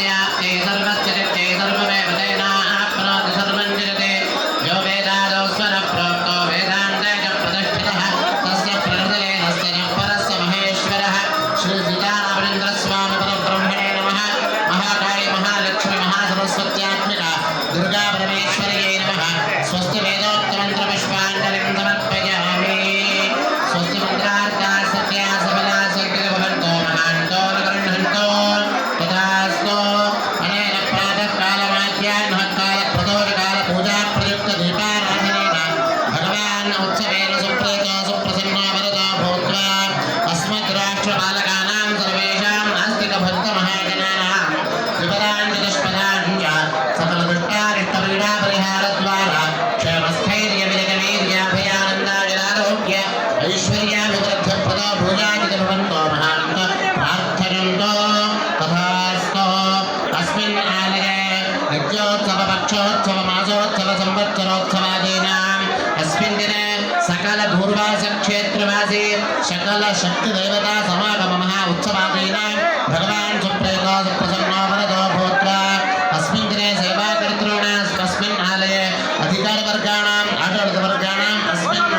yang eh. अज्ञोत्सवपक्षोत्सवमासोत्सवसंवत्सरोत्सवादीनाम् अस्मिन् दिने सकलधूर्वासक्षेत्रवासी सकलशक्तिदेवता समागमः उत्सवादीनां भगवान् सुप्रेतो सुप्रसन्नो वरदो भूत्वा अस्मिन् दिने सेवाकर्तॄणां अस्मिन् आलये अधिकारवर्गाणाम् आडळितवर्गाणाम् अस्मिन्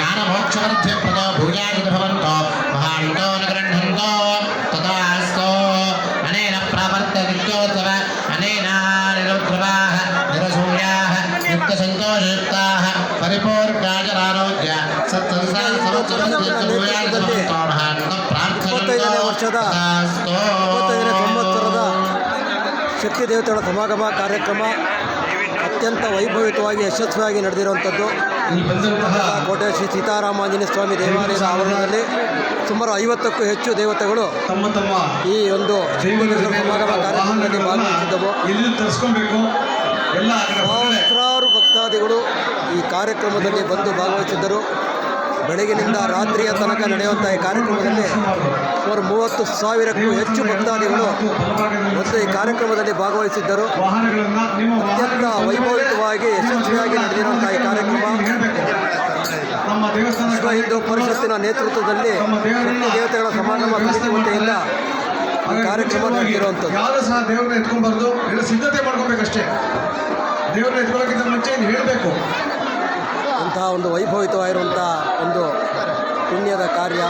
ಜ್ಞಾನಮೋಕ್ಷಮಧ್ಯ ಪ್ರದೋ ಭೂಯಾದಿಭವಂತೋ ಮಹಾಂಡೋ ನ ಗೃಹಂತೋ ತದಾಸ್ತೋ ಅನೇನ ಪ್ರಾವರ್ತ ವಿದ್ಯೋತ್ಸವ ಅನೇನ ನಿರುದ್ರವಾಹ ನಿರಸೂಯಾಹ ನಿತ್ಯ ಸಂತೋಷಯುಕ್ತಾಹ ಪರಿಪೂರ್ಣಾಜರಾರೋಗ್ಯ ಸತ್ಸಂಸಾರ ಸಮಸ್ತ ಭೂಯಾದಿಭವಂತೋ ಮಹಾಂಡ ಪ್ರಾರ್ಥನಂತೋ ಶಕ್ತಿ ದೇವತೆಗಳ ಸಮಾಗಮ ಕಾರ್ಯಕ್ರಮ ಅತ್ಯಂತ ವೈಭವಿತವಾಗಿ ಯಶಸ್ವಿಯಾಗಿ ನಡೆದಿರುವಂಥದ್ದು ಕೋಟೆ ಶ್ರೀ ಸೀತಾರಾಮಾಂಜನೇಯ ಸ್ವಾಮಿ ದೇವಾಲಯದ ಆವರಣದಲ್ಲಿ ಸುಮಾರು ಐವತ್ತಕ್ಕೂ ಹೆಚ್ಚು ದೇವತೆಗಳು ತಮ್ಮ ತಮ್ಮ ಈ ಒಂದು ಸಮಾರಂಭ ಸಮಾಗಮ ಕಾರ್ಯಕ್ರಮದಲ್ಲಿ ಭಾಗವಹಿಸಿದ್ದವು. ಸಹಸ್ರಾರು ಭಕ್ತಾದಿಗಳು ಈ ಕಾರ್ಯಕ್ರಮದಲ್ಲಿ ಬಂದು ಭಾಗವಹಿಸಿದ್ದರು. ಬೆಳಗಿನಿಂದ ರಾತ್ರಿಯ ತನಕ ನಡೆಯುವಂಥ ಈ ಕಾರ್ಯಕ್ರಮದಲ್ಲಿ ಸುಮಾರು ಮೂವತ್ತು ಸಾವಿರಕ್ಕೂ ಹೆಚ್ಚು ಭಕ್ತಾದಿಗಳು ಮತ್ತು ಈ ಕಾರ್ಯಕ್ರಮದಲ್ಲಿ ಭಾಗವಹಿಸಿದ್ದರು. ಅತ್ಯಂತ ವೈಭವಿಕವಾಗಿ ಯಶಸ್ವಿಯಾಗಿ ನಡೆದಿರುವಂಥ ಈ ಕಾರ್ಯಕ್ರಮ. ವಿಶ್ವ ಹಿಂದೂ ಪರಿಷತ್ತಿನ ನೇತೃತ್ವದಲ್ಲಿ ದೇವತೆಗಳ ಸಮಾಗಮ ಸಮಿತಿ ವತಿಯಿಂದ ಈ ಕಾರ್ಯಕ್ರಮ ನಡೆದಿರುವಂಥದ್ದು ಯಾರು ಸಹ ದೇವ್ರನ್ನ ಎತ್ಕೊಂಡ್ಬಾರ್ದು, ಎಲ್ಲ ಸಿದ್ಧತೆ ಮಾಡ್ಕೋಬೇಕಷ್ಟೇ. ದೇವ್ರನ್ನ ಎತ್ಕೊಳ್ಳೋಕ್ಕಿಂತ ಮುಂಚೆ ಏನು ಹೇಳಬೇಕು. ಒಂದು ವೈಭವಿತವಾಗಿರುವಂಥ ಒಂದು ಪುಣ್ಯದ ಕಾರ್ಯ.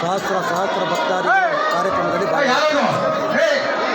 ಸಹಸ್ರ ಸಹಸ್ರ ಭಕ್ತಾದಿ ಕಾರ್ಯಕ್ರಮದಲ್ಲಿ ಭಾಗವಹಿಸಿದ್ದಾರೆ ಯಾರು